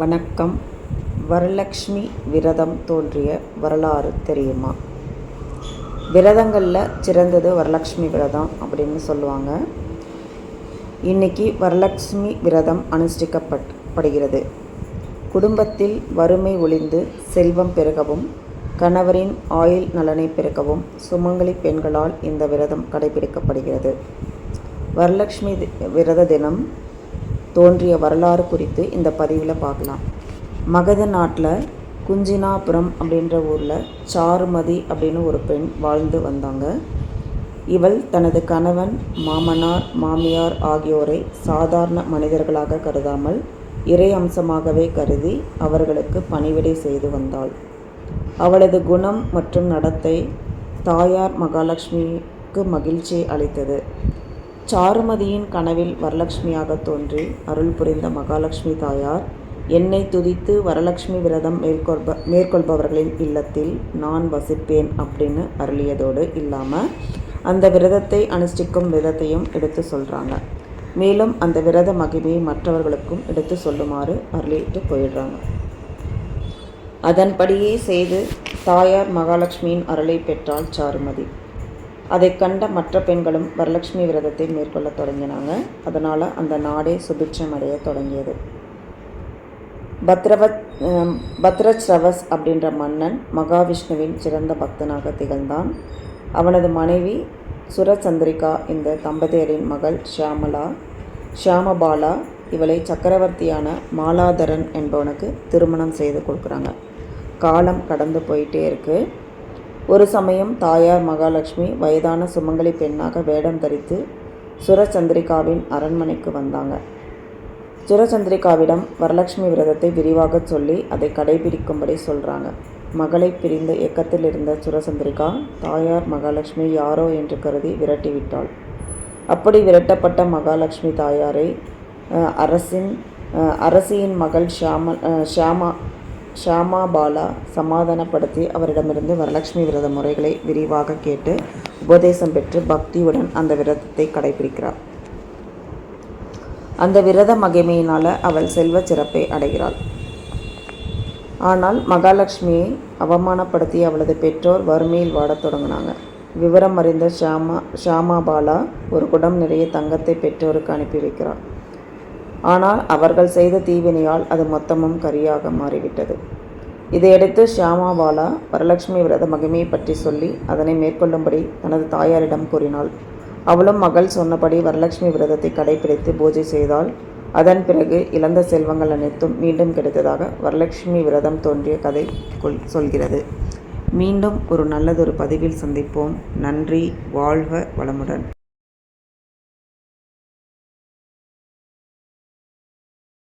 வணக்கம். வரலக்ஷ்மி விரதம் தோன்றிய வரலாறு தெரியுமா? விரதங்களில் சிறந்தது வரலக்ஷ்மி விரதம் அப்படின்னு சொல்லுவாங்க. இன்னைக்கு வரலக்ஷ்மி விரதம் அனுஷ்டிக்கப்பட் படுகிறது குடும்பத்தில் வறுமை ஒளிந்து செல்வம் பெருகவும் கணவரின் ஆயுள் நலனை பெருக்கவும் சுமங்கலி பெண்களால் இந்த விரதம் கடைபிடிக்கப்படுகிறது. வரலக்ஷ்மி விரத தினம் தோன்றிய வரலாறு குறித்து இந்த பதிவில் பார்க்கலாம். மகத நாட்டில் குஞ்சினாபுரம் அப்படின்ற ஊரில் சாருமதி அப்படின்னு ஒரு பெண் வாழ்ந்து வந்தாங்க. இவள் தனது கணவன் மாமனார் மாமியார் ஆகியோரை சாதாரண மனிதர்களாக கருதாமல் இறை அம்சமாகவே கருதி அவர்களுக்கு பணிவிடை செய்து வந்தாள். அவளது குணம் மற்றும் நடத்தை தாயார் மகாலட்சுமிக்கு மகிழ்ச்சியை அளித்தது. சாருமதியின் கனவில் வரலட்சுமியாக தோன்றி அருள் புரிந்த மகாலட்சுமி தாயார் என்னை துதித்து வரலட்சுமி விரதம் மேற்கொள்ப மேற்கொள்பவர்களின் இல்லத்தில் நான் வசிப்பேன் அப்படின்னு அருளியதோடு இல்லாமல் அந்த விரதத்தை அனுஷ்டிக்கும் விதத்தையும் எடுத்து சொல்கிறாங்க மேலும் அந்த விரத மகிமையை மற்றவர்களுக்கும் எடுத்து சொல்லுமாறு அருளிட்டு போயிடுறாங்க. அதன்படியே செய்து தாயார் மகாலட்சுமியின் அருளை பெற்றாள் சாருமதி. அதைக் கண்ட மற்ற பெண்களும் வரலட்சுமி விரதத்தை மேற்கொள்ளத் தொடங்கினாங்க. அதனால் அந்த நாடே சுபிட்சம் அடைய தொடங்கியது. பத்ரவத் பத்ரஸ்ரவஸ் அப்படின்ற மன்னன் மகாவிஷ்ணுவின் சிறந்த பக்தனாக திகழ்ந்தான். அவனது மனைவி சுரச்சந்திரிகா இந்த தம்பதியரின் மகள் ஷியாமலா ஷியாமபாலா இவளை சக்கரவர்த்தியான மாலாதரன் என்பவனுக்கு திருமணம் செய்து கொடுக்குறாங்க. காலம் கடந்து போயிட்டே இருக்கு. ஒரு சமயம் தாயார் மகாலட்சுமி வயதான சுமங்கலி பெண்ணாக வேடம் தரித்து சுரச்சந்திரிகாவின் அரண்மனைக்கு வந்தாங்க. சுரச்சந்திரிகாவிடம் வரலட்சுமி விரதத்தை விரிவாக சொல்லி அதை கடைபிடிக்கும்படி சொல்கிறாங்க மகளை பிரிந்த இயக்கத்தில் இருந்த சுரசந்திரிகா தாயார் மகாலட்சுமி யாரோ என்று கருதி விரட்டிவிட்டாள். அப்படி விரட்டப்பட்ட மகாலட்சுமி தாயாரை அரசின் அரசியின் மகள் ஷியாம ஷியாமா ஷாமாபாலா சமாதானப்படுத்தி அவரிடமிருந்து வரலட்சுமி விரத முறைகளை விரிவாக கேட்டு உபதேசம் பெற்று பக்தியுடன் அந்த விரதத்தை கடைபிடிக்கிறார். அந்த விரத மகிமையினால் அவள் செல்வச் சிறப்பை அடைகிறாள். ஆனால் மகாலட்சுமியை அவமானப்படுத்தி அவளது பெற்றோர் வறுமையில் வாடத் தொடங்கினாங்க. விவரம் அறிந்த ஷாமா ஷாமா பாலா ஒரு குடம் நிறைய தங்கத்தை பெற்றோருக்கு அனுப்பி வைக்கிறார். ஆனால் அவர்கள் செய்த தீவினையால் அது மொத்தமும் கரியாக மாறிவிட்டது. இதையடுத்து ஷியாமாபாலா வரலட்சுமி விரத மகிமையை பற்றி சொல்லி அதனை மேற்கொள்ளும்படி தனது தாயாரிடம் கூறினாள். அவளும் மகள் சொன்னபடி வரலட்சுமி விரதத்தை கடைபிடித்து பூஜை செய்தால் அதன் பிறகு இழந்த செல்வங்கள் அனைத்தும் மீண்டும் கிடைத்ததாக வரலட்சுமி விரதம் தோன்றிய கதை கொள் சொல்கிறது. மீண்டும் ஒரு நல்லதொரு பதிவில் சந்திப்போம். நன்றி வாழ்க வளமுடன்.